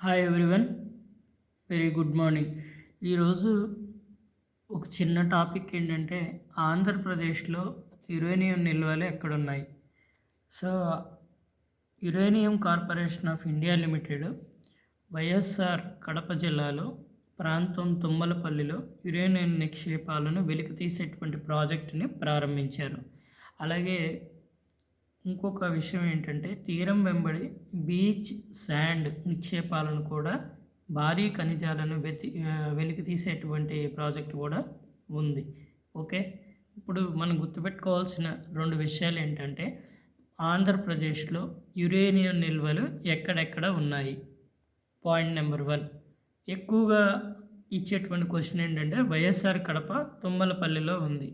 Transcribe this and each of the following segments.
Hi everyone very good morning ఈరోజు ఒక చిన్న టాపిక్ ఏంటంటే ఆంధ్రప్రదేశ్లో యురేనియం నిల్వలు ఎక్కడున్నాయి? So uranium corporation of India limited YSR Kadapa జిల్లాలో ప్రాంతం తుమ్మలపల్లిలో యురేనియం నిక్షేపాలను వెలికి తీసేటువంటి ప్రాజెక్టుని ప్రారంభించారు. అలాగే ఇంకొక విషయం ఏంటంటే తీరం వెంబడి బీచ్ శాండ్ నిక్షేపాలను కూడా భారీ ఖనిజాలను వెతి వెలికి తీసేటువంటి ప్రాజెక్ట్ కూడా ఉంది. ఓకే? ఇప్పుడు మనం గుర్తుపెట్టుకోవాల్సిన రెండు విషయాలు ఏంటంటే ఆంధ్రప్రదేశ్లో యురేనియం నిల్వలు ఎక్కడెక్కడ ఉన్నాయి? Point number one. ఎక్కువగా ఇచ్చేటువంటి క్వశ్చన్ ఏంటంటే వైఎస్ఆర్ కడప తుమ్మలపల్లిలో ఉంది.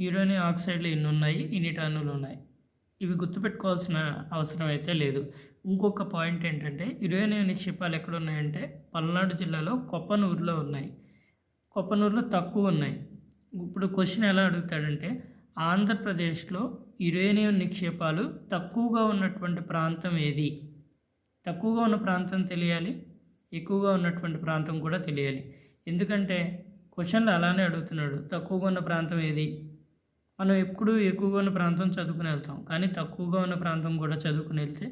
యురేనియం ఆక్సైడ్లు ఇన్ని ఉన్నాయి? ఇన్ని టన్నులు ఉన్నాయి? ఇవి గుర్తుపెట్టుకోవాల్సిన అవసరం అయితే లేదు. ఇంకొక పాయింట్ ఏంటంటే యురేనియం నిక్షేపాలు ఎక్కడ ఉన్నాయంటే పల్నాడు జిల్లాలో కొప్పనూరులో ఉన్నాయి. కొప్పనూరులో తక్కువ ఉన్నాయి. ఇప్పుడు క్వశ్చన్ ఎలా అడుగుతాడంటే ఆంధ్రప్రదేశ్లో యురేనియం నిక్షేపాలు తక్కువగా ఉన్నటువంటి ప్రాంతం ఏది? తక్కువగా ఉన్న ప్రాంతం తెలియాలి ఎక్కువగా ఉన్నటువంటి ప్రాంతం కూడా తెలియాలి. ఎందుకంటే క్వశ్చన్లు అలానే అడుగుతున్నాడు తక్కువగా ఉన్న ప్రాంతం ఏది? మనం ఎప్పుడు ఎక్కువగా ఉన్న ప్రాంతం చదువుకుని వెళ్తాం. కానీ తక్కువగా ఉన్న ప్రాంతం కూడా చదువుకుని వెళ్తే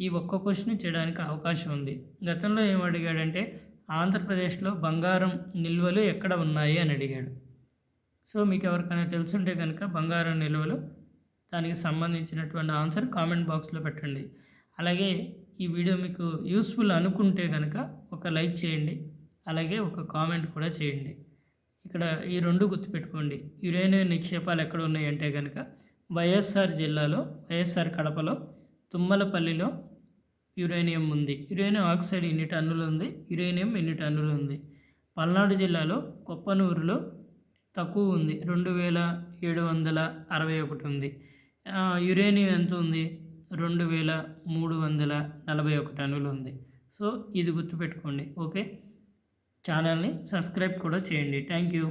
ఈ ఒక్క క్వశ్చన్ చేయడానికి అవకాశం ఉంది. గతంలో ఏం అడిగాడంటే ఆంధ్రప్రదేశ్లో బంగారం నిల్వలు ఎక్కడ ఉన్నాయి అని అడిగాడు. సో మీకు ఎవరికైనా తెలుసుంటే కనుక బంగారం నిల్వలు దానికి సంబంధించినటువంటి ఆన్సర్ కామెంట్ బాక్స్లో పెట్టండి. అలాగే ఈ వీడియో మీకు యూస్ఫుల్ అనుకుంటే కనుక ఒక లైక్ చేయండి. అలాగే ఒక కామెంట్ కూడా చేయండి. ఇక్కడ ఈ రెండు గుర్తుపెట్టుకోండి. యురేనియం నిక్షేపాలు ఎక్కడ ఉన్నాయంటే కనుక వైఎస్ఆర్ జిల్లాలో వైఎస్ఆర్ కడపలో తుమ్మలపల్లిలో యురేనియం ఉంది. యురేనియం ఆక్సైడ్ ఎన్ని టన్నులు ఉంది? యురేనియం ఎన్ని టన్నులు ఉంది? పల్నాడు జిల్లాలో కొప్పనూరులో తక్కువ ఉంది. రెండు వేల ఏడు వందల అరవై ఒకటి ఉంది. యురేనియం ఎంత ఉంది? రెండు వేల మూడు వందల నలభై ఒక టన్నులు ఉంది. సో ఇది గుర్తుపెట్టుకోండి. ఓకే? ఛానల్ని సబ్స్క్రైబ్ కూడా చేయండి. Thank you.